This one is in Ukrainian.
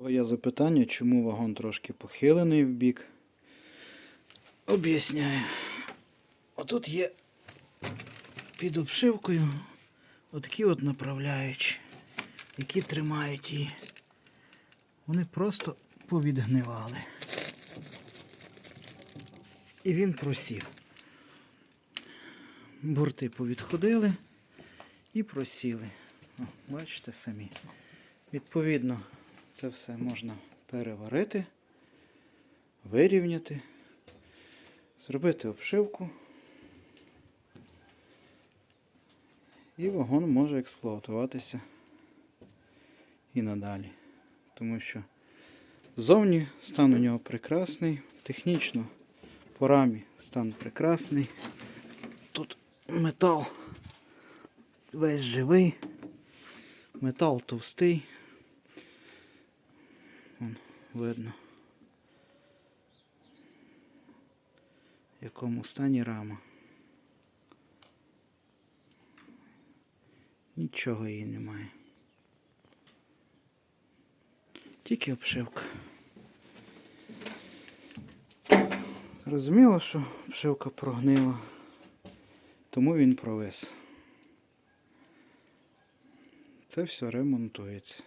Є запитання, чому вагон трошки похилений в бік. Об'ясняю. Отут є під обшивкою отакі от направляючі, які тримають її. Вони просто повідгнивали. І він просів. Борти повідходили і просіли. О, бачите самі. Відповідно, це все можна переварити, вирівняти, зробити обшивку. І вагон може експлуатуватися і надалі. Тому що ззовні стан у нього прекрасний, технічно по рамі стан прекрасний. Тут метал весь живий, метал товстий. Вон, видно. В якому стані рама. Нічого її немає. Тільки обшивка. Зрозуміло, що обшивка прогнила, тому він провис. Це все ремонтується.